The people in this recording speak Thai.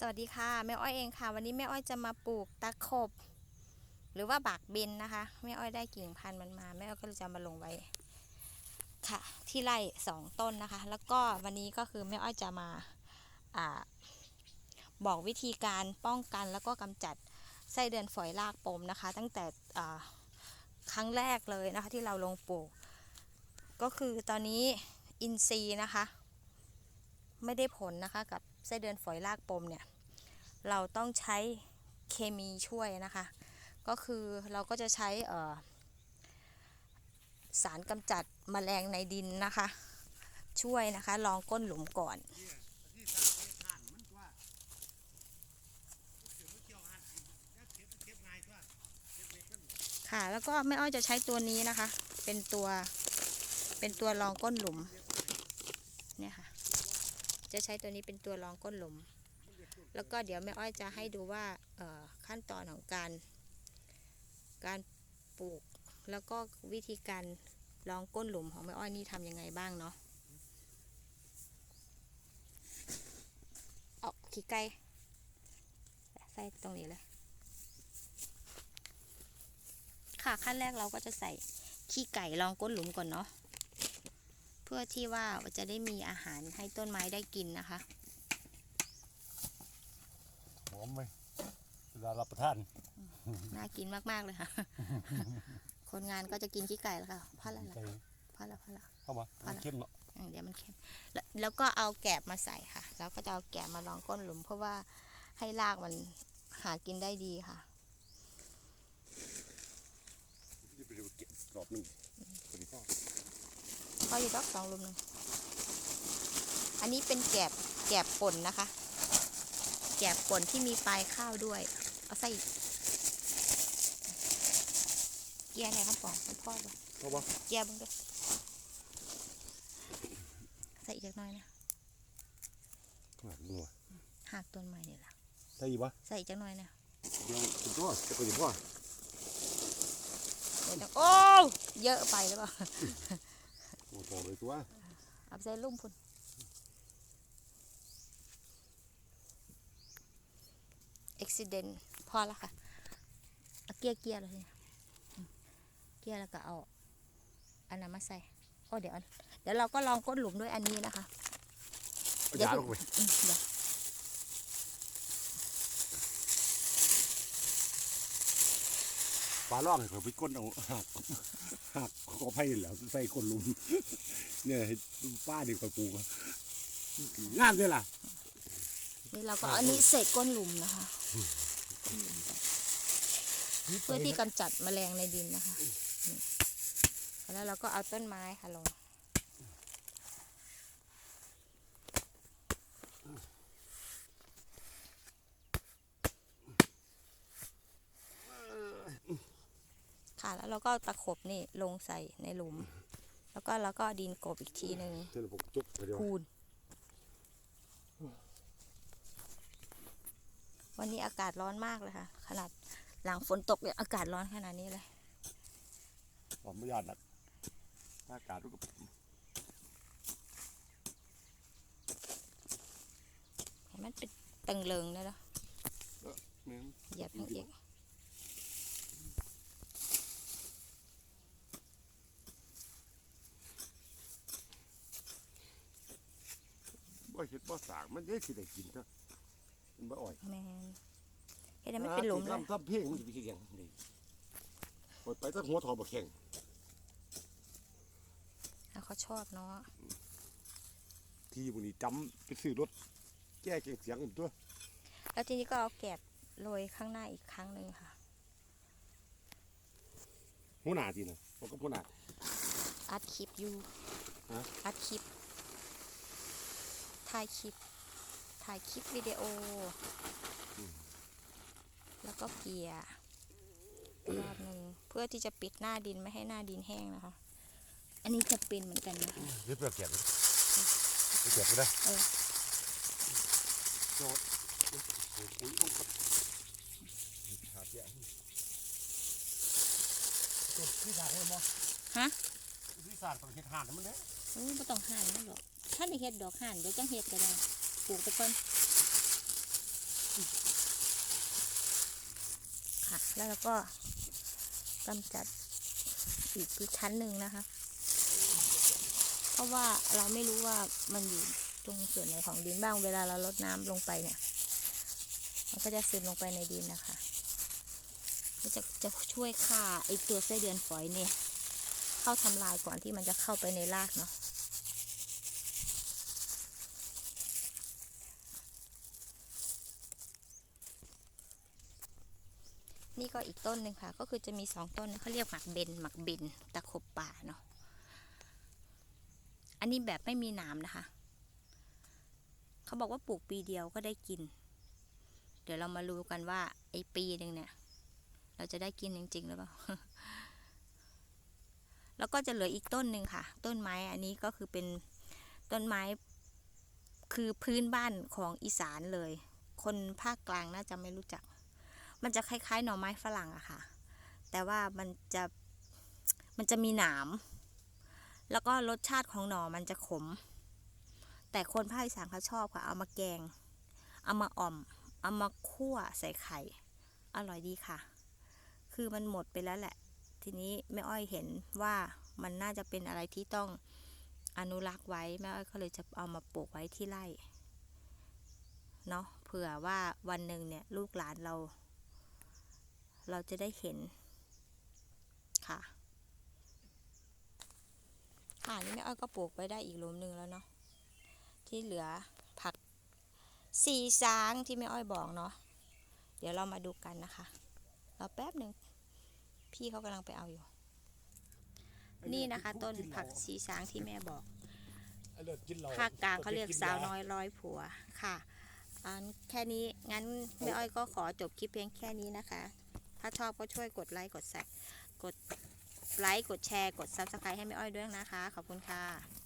สวัสดีค่ะแม่อ้อยเองค่ะ วันนี้แม่อ้อยจะมาปลูกตะขบ หรือว่าบากเบนนะคะแม่อ้อยได้กิ่งพันธุ์มันมาแม่อ้อยก็เลยจะมาลงไว้ค่ะ ที่ไร่สองต้นนะคะ แล้วก็วันนี้ก็คือแม่อ้อยจะมาอาบอกวิธีการป้องกันแล้วก็กำจัดไส้เดือนฝอยรากปมนะคะ ตั้งแต่ครั้งแรกเลยนะคะที่เราลงปลูก ก็คือตอนนี้อินทรีย์นะคะ ไม่ได้ผลนะคะกับ ไส้เดือนฝอยรากปมเนี่ยเราต้องใช้เคมีช่วยนะคะ ก็คือเราก็จะใช้สารกำจัดแมลงในดินนะคะ ช่วยนะคะลองก้นหลุมก่อนค่ะแล้วก็แม่อ้อยจะใช้ตัวนี้นะคะ เป็นตัวเป็นตัวรองก้นหลุมเนี่ยค่ะ จะใช้ตัวนี้เป็นตัวรองก้นหลุม แล้วก็เดี๋ยวแม่อ้อยจะให้ดูว่าขั้นตอนของการการปลูก แล้วก็วิธีการรองก้นหลุมของแม่อ้อยนี่ทำยังไงบ้างเนาะเอาขี้ไก่ใส่ตรงนี้เลยค่ะขั้นแรกเราก็จะใส่ขี้ไก่รองก้นหลุมก่อนเนาะ เพื่อที่ว่าจะได้มีอาหารให้ต้นไม้ได้กินนะคะหอมไหมเวลารับประทาน น่ากินมาก ๆ เลยค่ะ คนงานก็จะกินขี้ไก่แล้วค่ะพอแล้วใส่ล่ะพอแล้วพอแล้วเข้ามาพอละเข้มเนาะอะเดี๋ยวมันเค็มแล้วแล้วก็เอาแกบมาใส่ค่ะ แล้วก็จะเอาแกบมาลองก้นหลุม เพราะว่าให้รากมันหากินได้ดีค่ะนี่ไปดูเก็บรอบหนึงพอดีพ่อ พออยู่รักสองหลุมหนึ่งอันนี้เป็นแกบแกบป่นนะคะ แกบป่นที่มีปลายข้าวด้วย เอาใส่อีกเกียร์ไหนครับปองคุณพ่อดูเข้าปะเกียร์เบึงด้วยใส่อีกเล็กน้อยนะข้างหลังนัวหักต้นไม้นี่แหละใส่อีกปะใส่อีกจักหน่อยนะเดี๋ยวคุณพ่อจะไปคุณพ่อเดี๋ยวจะโอ้เยอะไปหรือเปล่า โอ้โหเลยตัวเอาไปใส่ลุ่มพุ่นอุบิเหตุพอแล้วค่ะเอาเกียร์เกียร์เลยเนี่ยอืมเกียร์แล้วก็เอาอันนั้นมาใส่โอ้เดี๋ยวอันเดี๋ยวเราก็ลองก้นหลุมด้วยอันนี้นะคะเอายาลงไปอืมเดี๋ยว ปลาล่องให้เขาไปก้นเอาหักหักขอไผ่แหล้วใส่ก้นลุม เนี่ยป้าดีกว่าปูงามเลยล่ะนี่เราก็อันนี้เสกก้นหลุมนะคะ เพื่อที่กำจัดแมลงในดินนะคะ แล้วเราก็เอาต้นไม้ค่ะลง ค่ะ แล้วเราก็เอาตะขบนี่ลงใส่ในหลุม แล้วก็เราก็ดินกบอีกทีหนึ่งเจ้าผมจุกไปเดียวคูณวันนี้อากาศร้อนมากเลยค่ะ ขนาดหลังฝนตกเนี่ยอากาศร้อนขนาดนี้เลยผมไม่ยอดนักอากาศมันก็เห็นมันเป็นตึงเลิงเลยเนาะแม่นเหยียบทั้งเอก เห็ดบ่สร้างมันได้สิได้กินเถอะมันบ่อ่อยแมนเห็นไหมมันเป็นหลุมเลยทำทำเพลงมันจะไปเคียงนี่ปล่อยไปตั้งหัวทอบ่แข็งอะเขาชอบเนาะที่บุนี้จำไปซื้อรถแก้เกียงเสียงผมตัวแล้วทีนี้ก็เอาแกบโรยข้างหน้าอีกครั้งหนึ่งค่ะ หัวหน้าทีนะผมก็หัวหน้า อัดคลิปอยู่ฮะ อัดคลิป ถ่ายคลิป ถ่ายคลิปวิดีโออแล้วก็เกียร์รอบหนึ่งเพื่อที่จะปิดหน้าดินไม่ให้หน้าดินแห้งนะคะ อันนี้จะเป็นเหมือนกันนะคะเรียบร้อยเกียบเลยเกียบไปได้เออจอดโอ้โหปุ๋ยต้องครับขาดแย่ตัวที่สาดเลยมั้งฮะที่สาดต้องเห็ดห่านให้มันเด้โอ้ไม่ต้องห่านนั่นหรอก ถ้าในเห็ดดอกห่านเดี๋ยวจังเห็ดก็ได้ปลูกไปก่อนค่ะ แล้วเราก็กำจัดอีกชั้นหนึ่งนะคะ เพราะว่าเราไม่รู้ว่ามันอยู่ตรงส่วนไหนของดินบ้างเวลาเราลดน้ำลงไปเนี่ย มันก็จะซึมลงไปในดินนะคะก็จะจะช่วยฆ่าไอตัวไส้เดือนฝอยเนี่ย เข้าทำลายก่อนที่มันจะเข้าไปในรากเนาะ นี่ก็อีกต้นหนึ่งค่ะ ก็คือจะมีสองต้นเขาเรียกหมักเบนหมักเบนตะขบป่าเนาะอันนี้แบบไม่มีหนามนะคะ เขาบอกว่าปลูกปีเดียวก็ได้กิน เดี๋ยวเรามารู้กันว่าไอ้ปีหนึ่งเนี่ย เราจะได้กินจริงๆหรือเปล่าแล้วก็จะเหลืออีกต้นหนึ่งค่ะ ต้นไม้อันนี้ก็คือเป็นต้นไม้คือพื้นบ้านของอีสานเลย คนภาคกลางน่าจะไม่รู้จัก มันจะคล้ายๆ หน่อไม้ฝรั่งอะค่ะ แต่ว่ามันจะมันจะมีหนามแล้วก็รสชาติของหน่อมันจะขม แต่คนภาคอีสานเขาชอบค่ะ เอามาแกง เอามาอ่อม เอามาคั่วใส่ไข่ อร่อยดีค่ะ คือมันหมดไปแล้วแหละ ทีนี้แม่อ้อยเห็นว่ามันน่าจะเป็นอะไรที่ต้องอนุรักษ์ไว้ แม่อ้อยก็เลยจะเอามาปลูกไว้ที่ไร่ เนาะ เผื่อว่าวันหนึ่งเนี่ยลูกหลานเรา เราจะได้เห็นค่ะ ค่ะนี่แม่อ้อยก็ปลูกไว้ได้อีกลุมหนึ่งแล้วเนาะที่เหลือผักสีสางที่แม่อ้อยบอกเนาะเดี๋ยวเรามาดูกันนะคะเราแป๊บหนึ่งพี่เขากำลังไปเอาอยู่ นี่นะคะต้นผักสีสางที่แม่บอกภาคกลางเขาเรียกสาวน้อยร้อยผัวค่ะอันแค่นี้งั้นแม่อ้อยก็ขอจบคลิปเพียงแค่นี้นะคะ ถ้าชอบก็ช่วยกดไลค์กดแชร์กดไลค์กดแชร์กด Subscribe ให้แม่อ้อยด้วยนะคะ ขอบคุณค่ะ